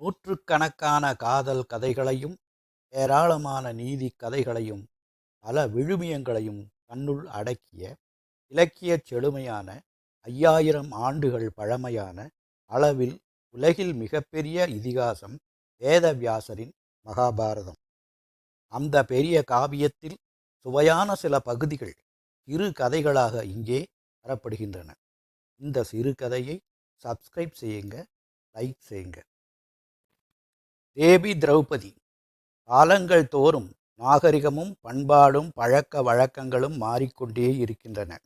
நூற்றுக்கணக்கான காதல் கதைகளையும் ஏராளமான நீதிக் கதைகளையும் பல விழுமியங்களையும் தன்னுள் அடக்கிய இலக்கியச் செழுமையான ஐயாயிரம் ஆண்டுகள் பழமையான அளவில் உலகில் மிகப்பெரிய இதிகாசம் வேதவியாசரின் மகாபாரதம். அந்த பெரிய காவியத்தில் சுவையான சில பகுதிகள் சிறு கதைகளாக இங்கே தரப்படுகின்றன. இந்த சிறு கதையை சப்ஸ்கிரைப் செய்யுங்க லைக் செய்யுங்க. தேவி திரௌபதி. காலங்கள் தோறும் நாகரிகமும் பண்பாடும் பழக்க வழக்கங்களும் மாறிக்கொண்டே இருக்கின்றன.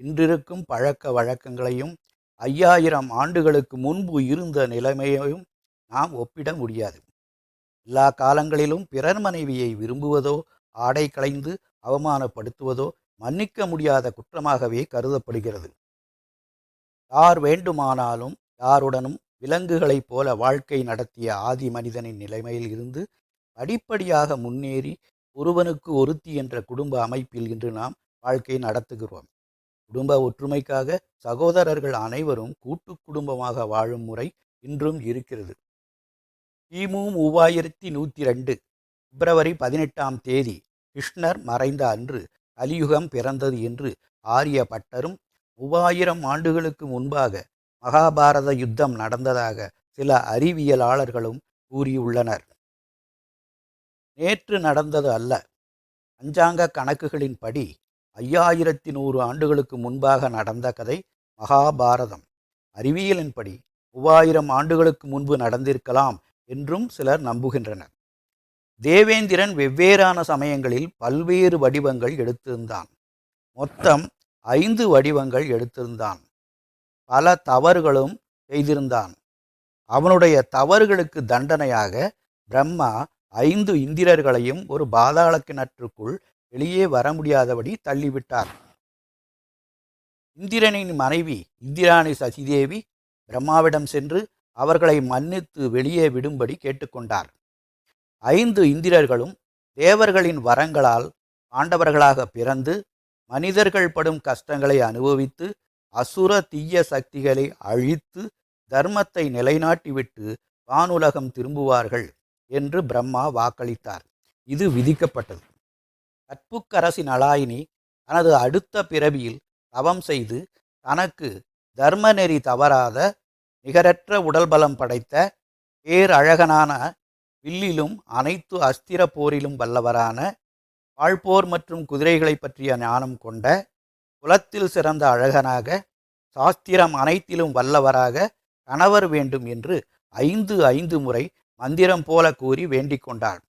இன்றிருக்கும் பழக்க வழக்கங்களையும் ஐயாயிரம் ஆண்டுகளுக்கு முன்பு இருந்த நிலைமையையும் நாம் ஒப்பிட முடியாது. எல்லா காலங்களிலும் பிறர் மனைவியை விரும்புவதோ ஆடை களைந்து அவமானப்படுத்துவதோ மன்னிக்க முடியாத குற்றமாகவே கருதப்படுகிறது. யார் வேண்டுமானாலும் யாருடனும் விலங்குகளைப் போல வாழ்க்கை நடத்திய ஆதி மனிதனின் நிலைமையில் இருந்து படிப்படியாக முன்னேறி ஒருவனுக்கு ஒருத்தி என்ற குடும்ப அமைப்பில் இன்று நாம் வாழ்க்கை நடத்துகிறோம். குடும்ப ஒற்றுமைக்காக சகோதரர்கள் அனைவரும் கூட்டு குடும்பமாக வாழும் முறை இன்றும் இருக்கிறது. கிமு மூவாயிரத்தி நூற்றி ரெண்டு பிப்ரவரி பதினெட்டாம் தேதி கிருஷ்ணர் மறைந்த அன்று கலியுகம் பிறந்தது என்று ஆரிய பட்டரும் மூவாயிரம் ஆண்டுகளுக்கு முன்பாக மகாபாரத யுத்தம் நடந்ததாக சில அறிவியலாளர்களும் கூறியுள்ளனர். நேற்று நடந்தது அல்ல. பஞ்சாங்க கணக்குகளின்படி ஐயாயிரத்தி நூறு ஆண்டுகளுக்கு முன்பாக நடந்த கதை மகாபாரதம். அறிவியலின்படி மூவாயிரம் ஆண்டுகளுக்கு முன்பு நடந்திருக்கலாம் என்றும் சிலர் நம்புகின்றனர். தேவேந்திரன் வெவ்வேறான சமயங்களில் பல்வேறு வடிவங்கள் எடுத்திருந்தான். மொத்தம் ஐந்து வடிவங்கள் எடுத்திருந்தான். பல தவறுகளும் செய்திருந்தான். அவனுடைய தவறுகளுக்கு தண்டனையாக பிரம்மா ஐந்து இந்திரர்களையும் ஒரு பாதாள கிணற்றுக்குள் வெளியே வர முடியாதபடி தள்ளிவிட்டார். இந்திரனின் மனைவி இந்திராணி சசிதேவி பிரம்மாவிடம் சென்று அவர்களை மன்னித்து வெளியே விடும்படி கேட்டுக்கொண்டார். ஐந்து இந்திரர்களும் தேவர்களின் வரங்களால் பாண்டவர்களாக பிறந்து மனிதர்கள் படும் கஷ்டங்களை அனுபவித்து அசுர தீய சக்திகளை அழித்து தர்மத்தை நிலைநாட்டிவிட்டு வானுலகம் திரும்புவார்கள் என்று பிரம்மா வாக்களித்தார். இது விதிக்கப்பட்டது. கற்புக்கரசி நலாயினி தனது அடுத்த பிறவியில் தவம் செய்து தனக்கு தர்மநெறி தவறாத நிகரற்ற உடல் பலம் படைத்த பேரழகனான வில்லிலும் அனைத்து அஸ்திர போரிலும் வல்லவரான வாழ்போர் மற்றும் குதிரைகளை பற்றிய ஞானம் கொண்ட குலத்தில் சிறந்த அழகனாக சாஸ்திரம் அனைத்திலும் வல்லவராக கணவர் வேண்டும் என்று ஐந்து ஐந்து முறை மந்திரம் போல கூறி வேண்டிக் கொண்டாள்.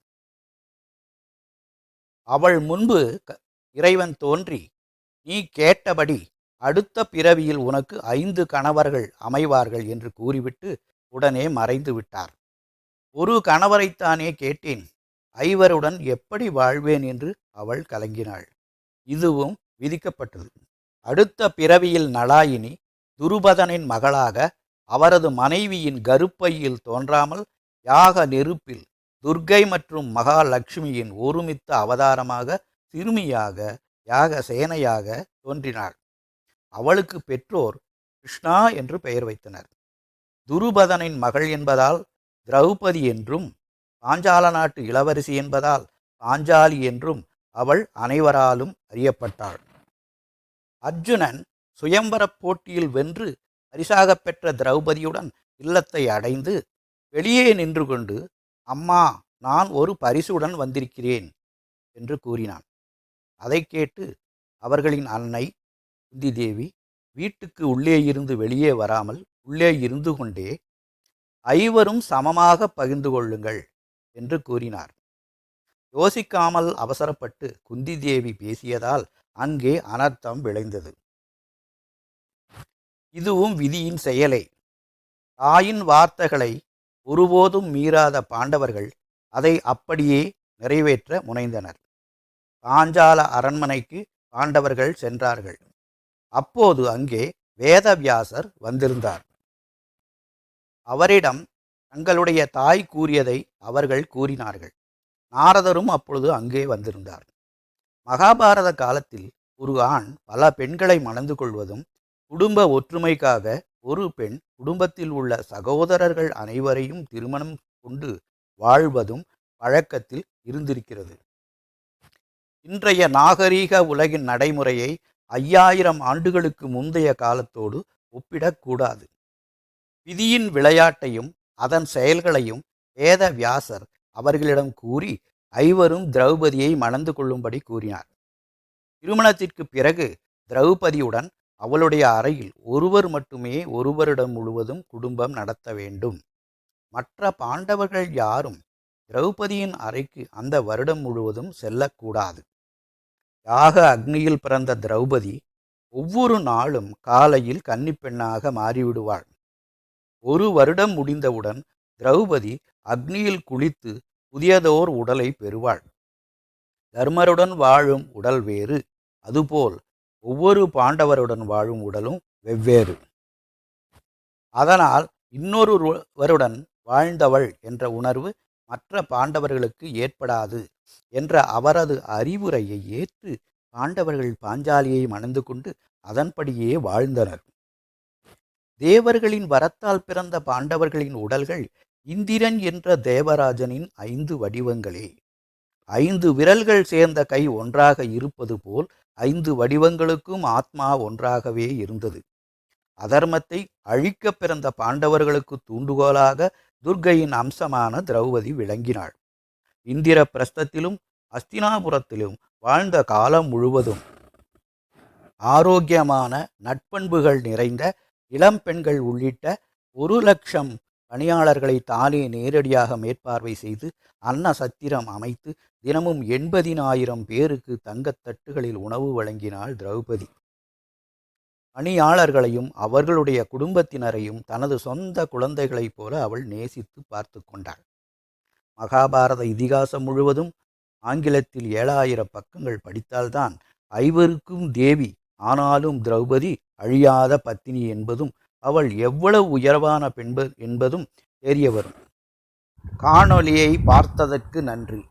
அவள் முன்பு இறைவன் தோன்றி நீ கேட்டபடி அடுத்த பிறவியில் உனக்கு ஐந்து கணவர்கள் அமைவார்கள் என்று கூறிவிட்டு உடனே மறைந்து விட்டார். ஒரு கணவரைத்தானே கேட்டேன் ஐவருடன் எப்படி வாழ்வேன்? என்று அவள் கலங்கினாள். இதுவும் விதிக்கப்பட்டது. அடுத்த பிறவியில் நலாயினி துருபதனின் மகளாக அவரது மனைவியின் கருப்பையில் தோன்றாமல் யாக நெருப்பில் துர்க்கை மற்றும் மகாலட்சுமியின் ஒருமித்த அவதாரமாக சிறுமியாக யாக சேனையாக தோன்றினாள். அவளுக்கு பெற்றோர் கிருஷ்ணா என்று பெயர் வைத்தனர். துருபதனின் மகள் என்பதால் திரௌபதி என்றும் பாஞ்சால நாட்டு இளவரசி என்பதால் பாஞ்சாலி என்றும் அவள் அனைவராலும் அறியப்பட்டாள். அர்ஜுனன் சுயம்பரப் போட்டியில் வென்று பரிசாகப் பெற்ற திரௌபதியுடன் இல்லத்தை அடைந்து வெளியே நின்று கொண்டு அம்மா நான் ஒரு பரிசுடன் வந்திருக்கிறேன் என்று கூறினான். அதை கேட்டு அவர்களின் அன்னை குந்தி தேவி வீட்டுக்கு உள்ளே இருந்து வெளியே வராமல் உள்ளே இருந்து கொண்டே ஐவரும் சமமாக பகிர்ந்து கொள்ளுங்கள் என்று கூறினார். யோசிக்காமல் அவசரப்பட்டு குந்தி தேவி பேசியதால் அங்கே அனர்த்தம் விளைந்தது. இதுவும் விதியின் செயலே. தாயின் வார்த்தைகளை ஒருபோதும் மீறாத பாண்டவர்கள் அதை அப்படியே நிறைவேற்ற முனைந்தனர். பாஞ்சால அரண்மனைக்கு பாண்டவர்கள் சென்றார்கள். அப்போது அங்கே வேதவியாசர் வந்திருந்தார். அவரிடம் தங்களுடைய தாய் கூறியதை அவர்கள் கூறினார்கள். நாரதரும் அப்பொழுது அங்கே வந்திருந்தார். மகாபாரத காலத்தில் ஒரு ஆண் பல பெண்களை மணந்து கொள்வதும் குடும்ப ஒற்றுமைக்காக ஒரு பெண் குடும்பத்தில் உள்ள சகோதரர்கள் அனைவரையும் திருமணம் கொண்டு வாழ்வதும் பழக்கத்தில் இருந்திருக்கிறது. இன்றைய நாகரீக உலகின் நடைமுறையை ஐயாயிரம் ஆண்டுகளுக்கு முந்தைய காலத்தோடு ஒப்பிடக்கூடாது. விதியின் விளையாட்டையும் அதன் செயல்களையும் வேத வியாசர் அவர்களிடம் கூறி ஐவரும் திரௌபதியை மணந்து கொள்ளும்படி கூறினார். திருமணத்திற்கு பிறகு திரௌபதியுடன் அவளுடைய அறையில் ஒருவர் மட்டுமே ஒருவரிடம் முழுவதும் குடும்பம் நடத்த வேண்டும். மற்ற பாண்டவர்கள் யாரும் திரௌபதியின் அறைக்கு அந்த வருடம் முழுவதும் செல்லக்கூடாது. யாக அக்னியில் பிறந்த திரௌபதி ஒவ்வொரு நாளும் காலையில் கன்னிப்பெண்ணாக மாறிவிடுவாள். ஒரு வருடம் முடிந்தவுடன் திரௌபதி அக்னியில் குளித்து புதியதோர் உடலை பெறுவாள். தர்மருடன் வாழும் உடல் வேறு அதுபோல் ஒவ்வொரு பாண்டவருடன் வாழும் உடலும் வெவ்வேறு. அதனால் இன்னொருவருடன் வாழ்ந்தவள் என்ற உணர்வு மற்ற பாண்டவர்களுக்கு ஏற்படாது என்ற அவரது அறிவுரையை ஏற்று பாண்டவர்கள் பாஞ்சாலியை மணந்து கொண்டு அதன்படியே வாழ்ந்தனர். தேவர்களின் வரத்தால் பிறந்த பாண்டவர்களின் உடல்கள் இந்திரன் என்ற தேவராஜனின் ஐந்து வடிவங்களே. ஐந்து விரல்கள் சேர்ந்த கை ஒன்றாக இருப்பது போல் ஐந்து வடிவங்களுக்கும் ஆத்மா ஒன்றாகவே இருந்தது. அதர்மத்தை அழிக்க பிறந்த பாண்டவர்களுக்கு தூண்டுகோலாக துர்க்கையின் அம்சமான திரௌபதி விளங்கினாள். இந்திர பிரஸ்தத்திலும் அஸ்தினாபுரத்திலும் வாழ்ந்த காலம் முழுவதும் ஆரோக்கியமான நட்பண்புகள் நிறைந்த இளம் பெண்கள் உள்ளிட்ட ஒரு லட்சம் பணியாளர்களை தானே நேரடியாக மேற்பார்வை செய்து அன்ன சத்திரம் அமைத்து தினமும் எண்பதினாயிரம் பேருக்கு தங்கத் தட்டுகளில் உணவு வழங்கினாள் திரௌபதி. பணியாளர்களையும் அவர்களுடைய குடும்பத்தினரையும் தனது சொந்த குழந்தைகளைப் போல அவள் நேசித்து பார்த்து கொண்டாள். மகாபாரத இதிகாசம் முழுவதும் ஆங்கிலத்தில் ஏழாயிரம் பக்கங்கள் படித்தால்தான் ஐவருக்கும் தேவி ஆனாலும் திரௌபதி அழியாத பத்தினி என்பதும் அவள் எவ்வளவு உயர்வான பெண்ப என்பதும் தெரிய வரும். காணொளியை பார்த்ததற்கு நன்றி.